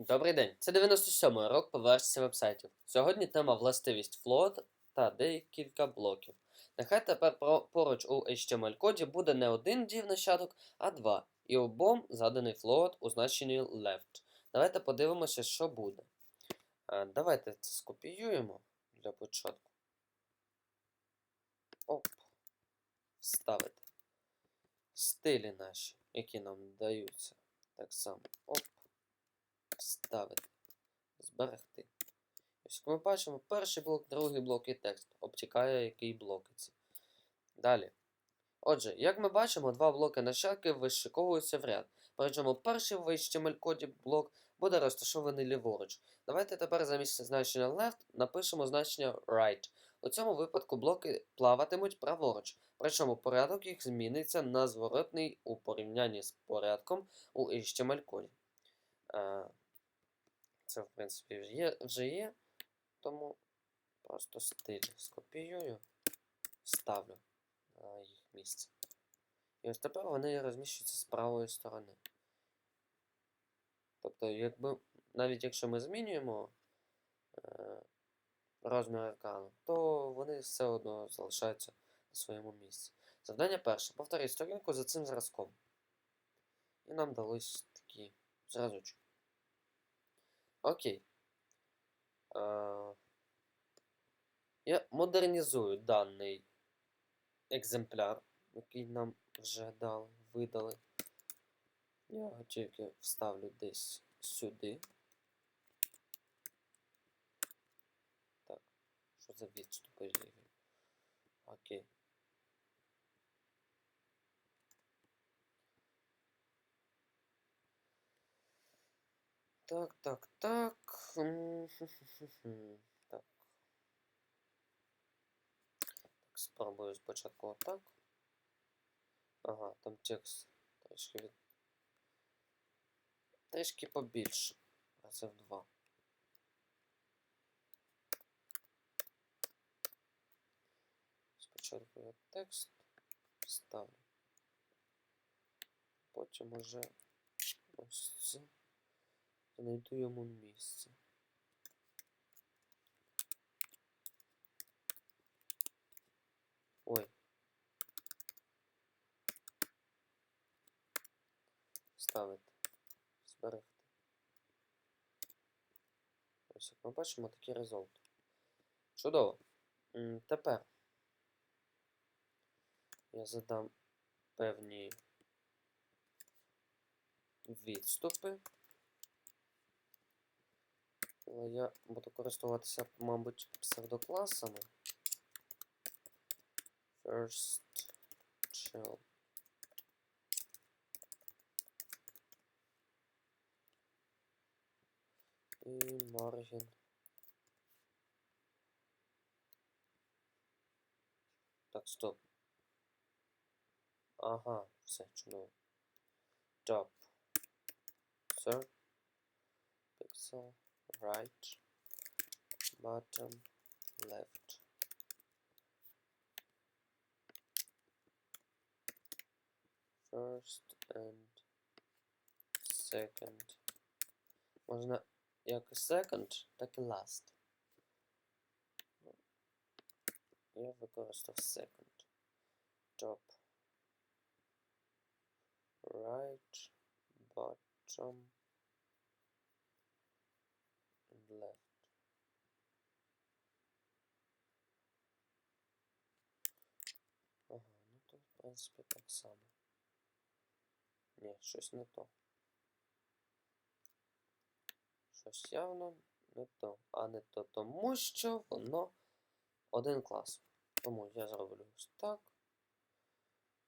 Добрий день. Це 97-й урок по версії вебсайтів. Сьогодні тема властивість float та декілька блоків. Нехай тепер поруч у HTML-коді буде не один дів нащадок, а два. І обом заданий float у значенні left. Давайте подивимося, що буде. Давайте це скопіюємо для початку. Оп. Вставити. Стилі наші, які нам даються. Так само. Оп вставити, зберегти. Ось ми бачимо, перший блок, другий блок і текст. Обтікає, який блокиться. Далі. Отже, як ми бачимо, два блоки нащадки вишиковуються в ряд. Причому перший в HTML-коді блок буде розташований ліворуч. Давайте тепер замість значення left напишемо значення right. У цьому випадку блоки плаватимуть праворуч. Причому порядок їх зміниться на зворотний у порівнянні з порядком у HTML-коді. Е, Це, в принципі, вже є, вже є. Тому просто стиль скопіюю, ставлю на їх місце. І ось тепер вони розміщуються з правої сторони. Тобто, якби, навіть якщо ми змінюємо е, розмір екрану, то вони все одно залишаються на своєму місці. Завдання перше. Повторіть сторінку за цим зразком. І нам дались такі зразочки. Окей. Е, я модернізую даний екземпляр, який нам вже дали, видали. Я його тільки вставлю десь сюди. Так, що за відступи? Окей. Так, так, так. Так. Так, спробую спочатку отак. Ага, там текст трішки від. Трішки побільше. Рази в два. Спочатку я текст ставлю. Потім уже ось це. Знайду йому місце. Ой. Ставити. Зберегти. Ось як ми бачимо такий результат. Чудово. Тепер я задам певні відступи. Але я буду користуватися, мабуть, псевдокласами. First chill. І margin. Так, стоп. Ага, все чудово. Top. Third. Pixel. right, bottom, left. First and second. Можна як і second, так і last. Я використав second. Top. Right, bottom. and left. Ага, ну тут, в принципі, так само. Ні, щось не то. Щось явно не то. А не то тому, що воно один клас. Тому я зроблю ось так.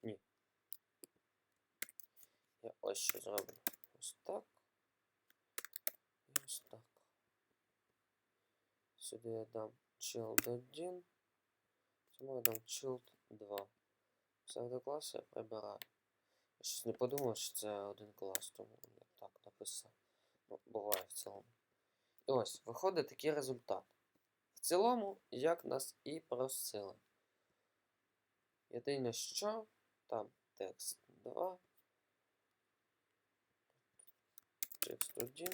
Ні. Я ось що зроблю. Ось так. І ось так. Сюди я дам child 1. Цьому я дам child 2. Псевдоклас я прибираю. Я щось не подумав, що це один клас, тому я так написав. Ну, буває в цілому. І ось, виходить такий результат. В цілому, як нас і просили. Єдине, що там текст 2. Текст 1.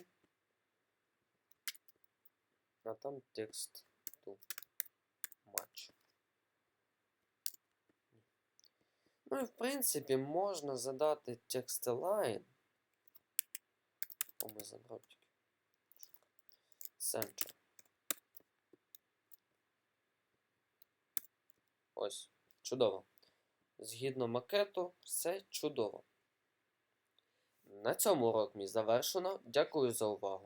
А там текст to match. Ну і в принципі можна задати текст line. О, ми забрав тільки. Center. Ось, чудово. Згідно макету, все чудово. На цьому урок мій завершено. Дякую за увагу.